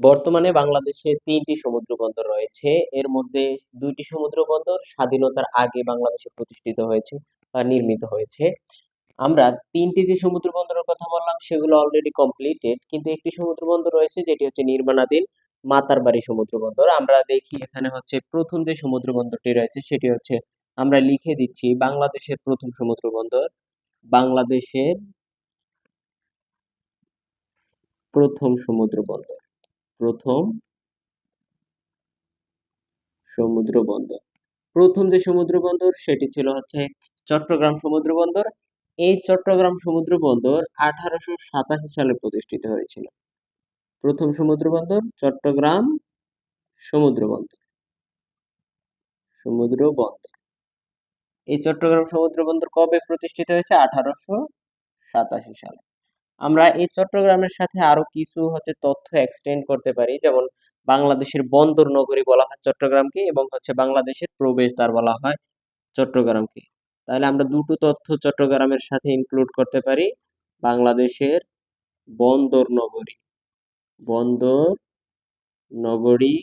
বর্তমানে বাংলাদেশে তিনটি সমুদ্র বন্দর রয়েছে। এর মধ্যে দুইটি সমুদ্র বন্দর স্বাধীনতার আগে বাংলাদেশে প্রতিষ্ঠিত হয়েছে বা নির্মিত হয়েছে। আমরা তিনটি যে সমুদ্র বন্দরের কথা বললাম, সেগুলো অলরেডি কমপ্লিটেড কিন্তু একটি সমুদ্র বন্দর রয়েছে যেটি হচ্ছে নির্মাণাধীন মাতারবাড়ি সমুদ্র বন্দর আমরা দেখি এখানে হচ্ছে প্রথম যে সমুদ্র বন্দরটি রয়েছে, সেটি হচ্ছে আমরা লিখে দিচ্ছি বাংলাদেশের প্রথম সমুদ্র বন্দর বাংলাদেশের প্রথম সমুদ্র বন্দর প্রথম সমুদ্র বন্দর প্রথম যে সমুদ্র বন্দর সেটি ছিল হচ্ছে চট্টগ্রাম সমুদ্র বন্দর এই চট্টগ্রাম সমুদ্র বন্দর আঠারোশো সাতাশি সালে প্রতিষ্ঠিত হয়েছিল। প্রথম সমুদ্র বন্দর চট্টগ্রাম সমুদ্র বন্দর সমুদ্র বন্দর এই চট্টগ্রাম সমুদ্র বন্দর কবে প্রতিষ্ঠিত হয়েছে? আঠারোশো সাতাশি সালে। আমরা এই চট্টগ্রামের সাথে আরও কিছু হচ্ছে তথ্য এক্সটেন্ড করতে পারি। যেমন বাংলাদেশের বন্দর নগরী বলা হয় চট্টগ্রামকে এবং হচ্ছে বাংলাদেশের প্রবেশদ্বার বলা হয় চট্টগ্রামকে। তাহলে আমরা দুটো তথ্য চট্টগ্রামের সাথে ইনক্লুড করতে পারি। বাংলাদেশের বন্দর নগরী। বন্দর নগরী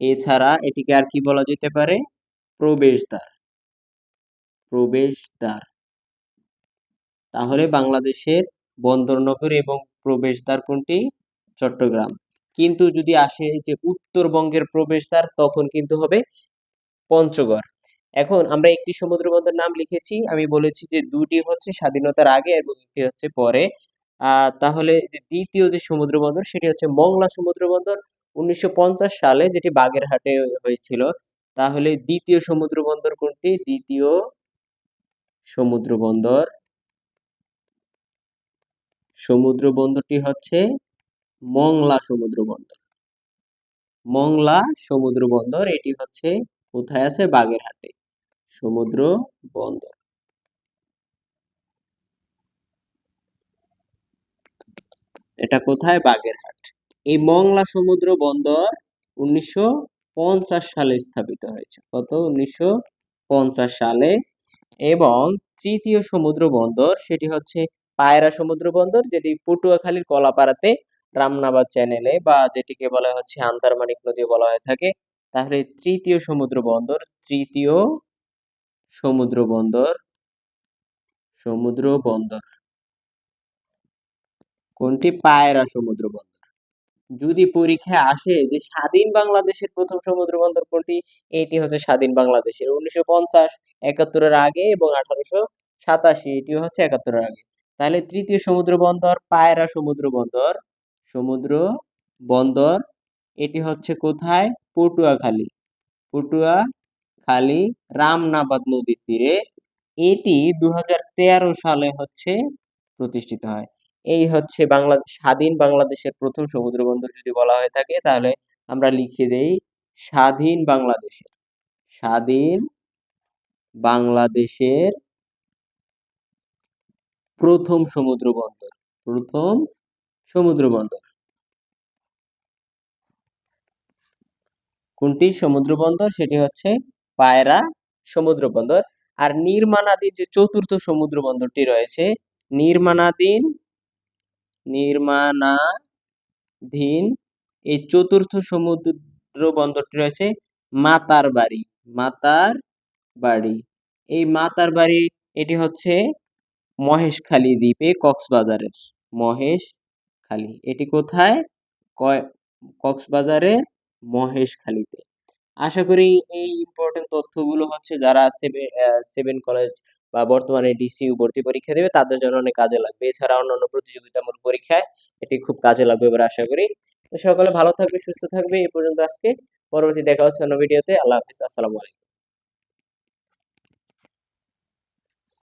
এছাড়া এটিকে আর কি বলা যেতে পারে? প্রবেশদ্বার। প্রবেশদ্বার। তাহলে বাংলাদেশের বন্দর নগরী এবং প্রবেশদ্বার কোনটি? চট্টগ্রাম। কিন্তু যদি আসে যে উত্তরবঙ্গের প্রবেশদ্বার, তখন কিন্তু হবে পঞ্চগড়। এখন আমরা একটি সমুদ্র বন্দর নাম লিখেছি। আমি বলেছি যে দুটি হচ্ছে স্বাধীনতার আগে এবং একটি হচ্ছে পরে। তাহলে যে দ্বিতীয় যে সমুদ্র বন্দর, সেটি হচ্ছে মংলা সমুদ্র বন্দর। উনিশশো পঞ্চাশ সালে যেটি বাগেরহাটে হয়েছিল, তাহলে দ্বিতীয় সমুদ্র বন্দর কোনটি? দ্বিতীয় সমুদ্র বন্দর। সমুদ্র বন্দরটি হচ্ছে মংলা সমুদ্র বন্দর মংলা সমুদ্র বন্দর এটি হচ্ছে কোথায় আছে? বাগেরহাটে। সমুদ্র বন্দর এটা কোথায়? বাগেরহাট। এই মংলা সমুদ্র বন্দর উনিশশো পঞ্চাশ সালে স্থাপিত হয়েছে। কত? উনিশশো পঞ্চাশ সালে। এবং তৃতীয় সমুদ্র বন্দর সেটি হচ্ছে পায়রা সমুদ্র বন্দর, যেটি পটুয়াখালীর কলাপাড়াতে রামনাবাদ চ্যানেলে বা যেটিকে বলা হচ্ছে আন্তারমানিক নদী বলা হয়ে থাকে। তাহলে তৃতীয় সমুদ্র বন্দর, তৃতীয় সমুদ্র বন্দর সমুদ্র বন্দর। কোনটি? পায়রা সমুদ্র বন্দর। যদি পরীক্ষায় আসে যে স্বাধীন বাংলাদেশের প্রথম সমুদ্র বন্দর কোনটি? এটি হচ্ছে স্বাধীন বাংলাদেশের। উনিশশো পঞ্চাশ, একাত্তরের আগে এবং আঠারোশো সাতাশি এটি হচ্ছে একাত্তরের আগে। তাহলে তৃতীয় সমুদ্র বন্দর, পায়রা সমুদ্র বন্দর। সমুদ্র বন্দর, এটি হচ্ছে কোথায়? পটুয়াখালী। পটুয়াখালী, রামনাবাদ নদীর তীরে। এটি দু হাজার তেরো সালে হচ্ছে প্রতিষ্ঠিত হয়। এই হচ্ছে বাংলাদেশ স্বাধীন বাংলাদেশের প্রথম সমুদ্র বন্দর যদি বলা হয়ে থাকে, তাহলে আমরা লিখে দেই স্বাধীন বাংলাদেশের। স্বাধীন বাংলাদেশের প্রথম সমুদ্র বন্দর প্রথম সমুদ্র বন্দর কোনটি সমুদ্র বন্দর সেটি হচ্ছে পায়রা সমুদ্র বন্দর আর নির্মাণাধীন যে চতুর্থ সমুদ্র বন্দরটি রয়েছে, নির্মাণাধীন নির্মাণাধীন এই চতুর্থ সমুদ্র বন্দরটি রয়েছে মাতার বাড়ি মাতার বাড়ি এই মাতার বাড়ি এটি হচ্ছে মহেশখালী দ্বীপে কক্সবাজারের। মহেশখালী এটি কোথায়? কক্সবাজারের মহেশখালীতে আশা করি এই ইম্পর্টেন্ট তথ্যগুলো হচ্ছে যারা সেভেন কলেজ বা বর্তমানে ডিসিউ ভর্তি পরীক্ষা দেবে, তাদের জন্য অনেক কাজে লাগবে। এছাড়া অন্যান্য প্রতিযোগিতামূলক পরীক্ষায় এটি খুব কাজে লাগবে এবার আশা করি। তো সকলে ভালো থাকবে, সুস্থ থাকবে। এই পর্যন্ত আজকে। পরবর্তী দেখা হচ্ছে অন্য ভিডিওতে আল্লাহ হাফিজ। আসসালামু আলাইকুম।